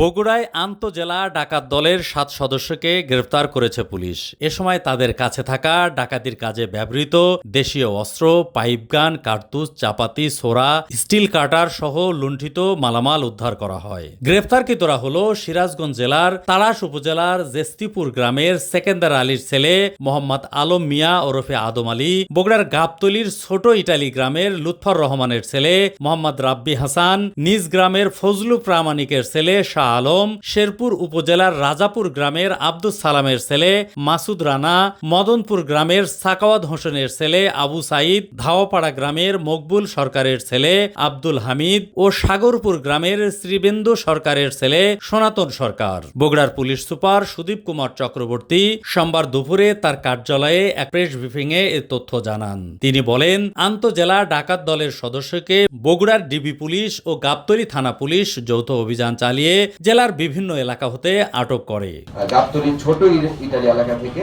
বগুড়ায় আন্তজেলা ডাকাত দলের সাত সদস্যকে গ্রেফতার করেছে পুলিশ। এ সময় তাদের কাছে থাকা ডাকাতির কাজে ব্যবহৃত দেশীয় অস্ত্র পাইপগান কার্তুজ, চাপাতি, সোরা, স্টিল কাটার সহ লুণ্ঠিত মালামাল উদ্ধার করা হয়। গ্রেফতারকৃতরা হল সিরাজগঞ্জ জেলার তাড়াশ উপজেলার জেস্তিপুর গ্রামের সেকেন্দার আলীর ছেলে মোহাম্মদ আলম মিয়া ওরফে আদম আলী, বগুড়ার গাবতলির ছোট ইটালি গ্রামের লুৎফর রহমানের ছেলে মোহাম্মদ রাব্বি হাসান, নিজ গ্রামের ফজলু প্রামাণিকের ছেলে শাহ আলম শেরপুর উপজেলার রাজাপুর গ্রামের আব্দুস সালামের ছেলে, মাসুদ রানা মদনপুর গ্রামের সাকাওয়াত হোসেনের ছেলে, আবু সাইদ ধাওয়াপাড়া গ্রামের মকবুল সরকারের ছেলে, আব্দুল হামিদ ও সাগরপুর গ্রামের শ্রীবেন্দু সরকারের ছেলে, সনাতন সরকার। বগুড়ার পুলিশ সুপার সুদীপ কুমার চক্রবর্তী সোমবার দুপুরে তার কার্যালয়ে এক প্রেস ব্রিফিংয়ে এ তথ্য জানান। তিনি বলেন, আন্তজেলা ডাকাত দলের সদস্যকে বগুড়ার ডিবি পুলিশ ও গাবতলী থানা পুলিশ যৌথ অভিযান চালিয়ে জেলার বিভিন্ন এলাকা হতে আটক করে। গাবতলির ছোট ইটালি এলাকা থেকে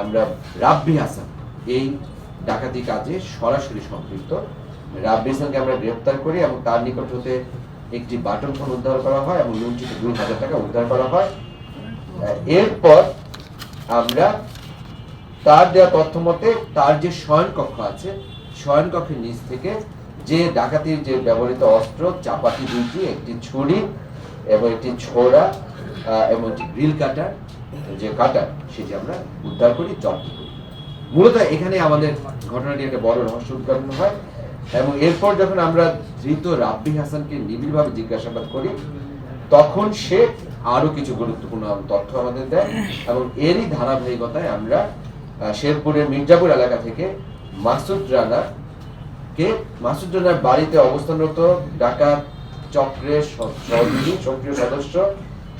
আমরা রাব্বি হাসান, এই ডাকাতি কাজে সরাসরি সম্পৃক্ত। রাব্বি হাসানকে আমরা গ্রেফতার করি এবং তার নিকট হতে একটি বাটন ফোন উদ্ধার করা হয় এবং লুণ্ঠিত দুই হাজার টাকা উদ্ধার করা হয়। এরপর আমরা তার দেওয়া তথ্য মতে তার যে শয়ন কক্ষ আছে শয়ন কক্ষের নিচ থেকে যে ডাকাতির যে ব্যবহৃত অস্ত্র, চাপাতি দুইটি, একটি ছুরি এবং একটি ছোড়া এবং একটি গ্রিল কাটার, যে কাটার, সেটি আমরা উদ্ধার করি, জব্দ করি। মূলত এখানে আমাদের ঘটনাটি একটা বড় রহস্য উদ্ঘাটন হয় এবং এরপর যখন আমরা ধৃত রাব্বি হাসানকে নিবিড়ভাবে জিজ্ঞাসাবাদ করি, তখন সে আরও কিছু গুরুত্বপূর্ণ তথ্য আমাদের দেয় এবং এরই ধারাবাহিকতায় আমরা শেরপুরের মির্জাপুর এলাকা থেকে মাসুদ রানা কে, মাসুদ রানার বাড়িতে অবস্থানরত ডাকাত চক্রের সহযোগী সক্রিয় সদস্য,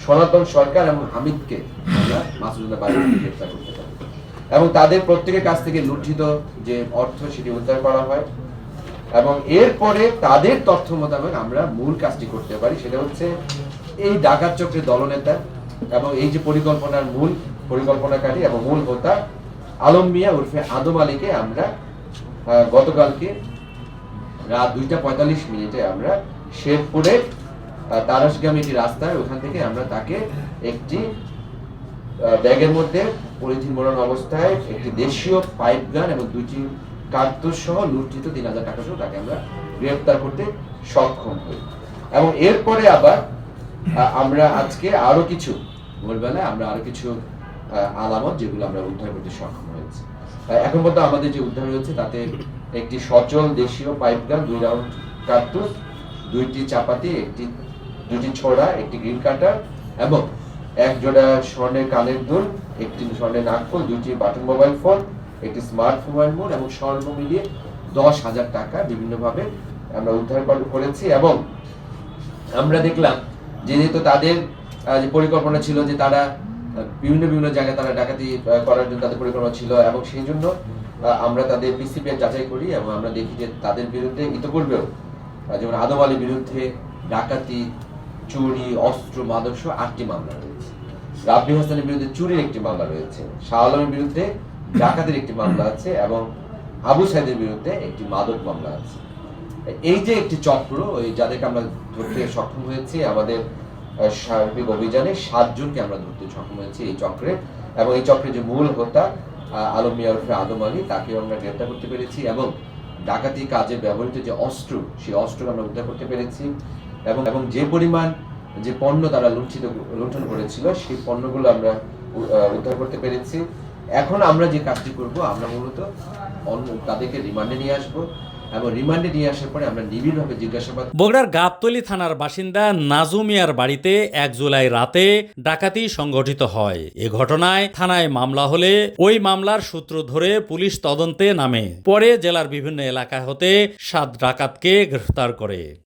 সনাতন সরকার এবং হামিদকে আমরা মাসুদ রানার বাড়ি গ্রেফতার করতে এবং তাদের প্রত্যেকের কাছ থেকে যে অর্থ সেটি উদ্ধার করা হয় এবং এরপরে তাদের তথ্য মোতাবেক আমরা মূল কাজটি করতে পারি, সেটা হচ্ছে এই ডাকাত চক্রের দলনেতা এবং এই যে পরিকল্পনার মূল পরিকল্পনাকারী এবং মূল হোতা আলম মিয়া উর্ফে আদম আলীকে আমরা গতকালকে রাত দুইটা পঁয়তাল্লিশ মিনিটে আমরা শেরপুরের আহ, তারাসগামী একটি রাস্তায় ওখান থেকে আমরা তাকে একটি ব্যাগের মধ্যে পলিথিন মোড়ানো অবস্থায় একটি দেশীয় পাইপ গান এবং দুইটি কার্তুজ সহ লুণ্ঠিত তিন হাজার টাকা সহ তাকে আমরা গ্রেফতার করতে সক্ষম হই। এবং এরপরে আবার আমরা আজকে আরও কিছু ভোরবেলায় আমরা আরও কিছু আলামত যেগুলো আমরা উদ্ধার করতে সক্ষম হয়েছি। এখন পর্যন্ত আমাদের যে উদ্ধার হয়েছে তাতে একটি সচল দেশীয় পাইপ গান দুই রাউন্ড কার্তুজ দুইটি চাপাতি, একটি দুটি ছোড়া, একটি গ্রিন কাটার, এবং এক জোড়া স্বর্ণের কানের দুল, একটি স্বর্ণের নাকফুল দুইটি বাটন মোবাইল ফোন, একটি স্মার্ট মোবাইল ফোন এবং স্বর্ণ মিলিয়ে দশ হাজার টাকা বিভিন্নভাবে আমরা উদ্ধার করেছি। এবং আমরা দেখলাম, যেহেতু তাদের যে পরিকল্পনা ছিল যে তারা বিভিন্ন বিভিন্ন জায়গায় তারা ডাকাতি করার জন্য তাদের পরিকল্পনা ছিল, এবং সেই জন্য আমরা তাদের পিসিপিএর যাচাই করি, এবং আমরা দেখি যে তাদের বিরুদ্ধে ইতিপূর্বেও যেমন আদম আলীর বিরুদ্ধে ডাকাতি চুরি অস্ত্র মাদকসহ আটটি মামলা রয়েছে। রাব্বি হাসানের বিরুদ্ধে চুরির একটি মামলা রয়েছে। শাহ আলমের বিরুদ্ধে ডাকাতির একটি মামলা আছে এবং আবু সাইদের বিরুদ্ধে একটি মাদক মামলা আছে। এই যে একটি চক্র ওই যাদেরকে আমরা ধরতে সক্ষম হয়েছি আমাদের সার্বিক অভিযানে সাতজনকে আমরা ধরতে সক্ষম হয়েছি এই চক্রে এবং এই চক্রের যে মূল হোতা আহ, আলম মিয়া আদম আলী তাকেও আমরা গ্রেপ্তার করতে পেরেছি এবং ডাকাতি কাজে ব্যবহৃত যে অস্ত্র, সেই অস্ত্র আমরা উদ্ধার করতে পেরেছি। এবং এবং যে পরিমাণ যে পণ্য তারা লুণ্ঠিত, লুণ্ঠন করেছিল, সেই পণ্যগুলো আমরা উদ্ধার করতে পেরেছি। এখন আমরা যে কাজটি করব, আমরা মূলত অন্য তাদেরকে রিমান্ডে নিয়ে আসব। এবং রিমান্ডে নিয়ে আসার পরে আমরা নিবিড়ভাবে জিজ্ঞাসাবাদ বগুড়ার গাবতলী থানার বাসিন্দা নাজুমিয়ার বাড়িতে এক জুলাই রাতে ডাকাতি সংগঠিত হয়। এ ঘটনায় থানায় মামলা হলে ওই মামলার সূত্র ধরে পুলিশ তদন্তে নামে। পরে জেলার বিভিন্ন এলাকা হতে সাত ডাকাতকে গ্রেফতার করে।